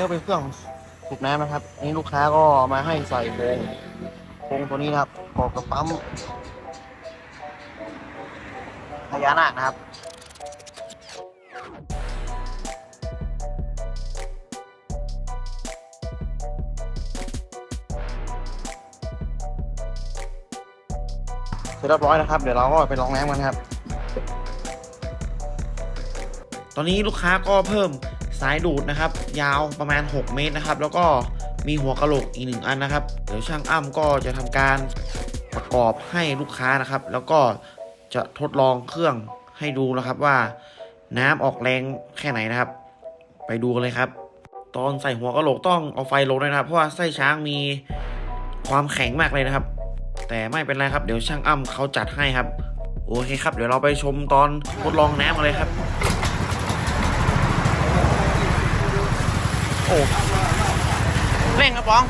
ก็เป็นเครื่องสูบน้ำนะครับอันนี้ลูกค้าก็มาให้ใส่โครงโครงตัวนี้นะครับกอกกับปั๊มพญานาคนะครับเสร็จเรียบร้อยนะครับ เดี๋ยวเราก็ไปลองน้ำกันครับ ตอนนี้ลูกค้าก็เพิ่ม สายดูดนะครับ ยาวประมาณ 6 เมตรนะครับ แล้วก็มีหัวกะโหลกอีกหนึ่งอันนะครับ เดี๋ยวช่างอ้ำก็จะทำการประกอบให้ลูกค้านะครับ แล้วก็จะทดลองเครื่องให้ดูนะครับว่าน้ำออกแรงแค่ไหนนะครับ ไปดูกันเลยครับ ตอนใส่หัวกะโหลกต้องเอาไฟลงด้วยนะครับ เพราะว่าไส้ช้างมีความแข็งมากเลยนะครับ แต่ไม่เป็นไรครับ เดี๋ยวช่างอ้ำเขาจัดให้ครับ โอเคครับ เดี๋ยวเราไปชมตอนทดลองน้ำกันเลยครับ โอ้เร่งครับป้อง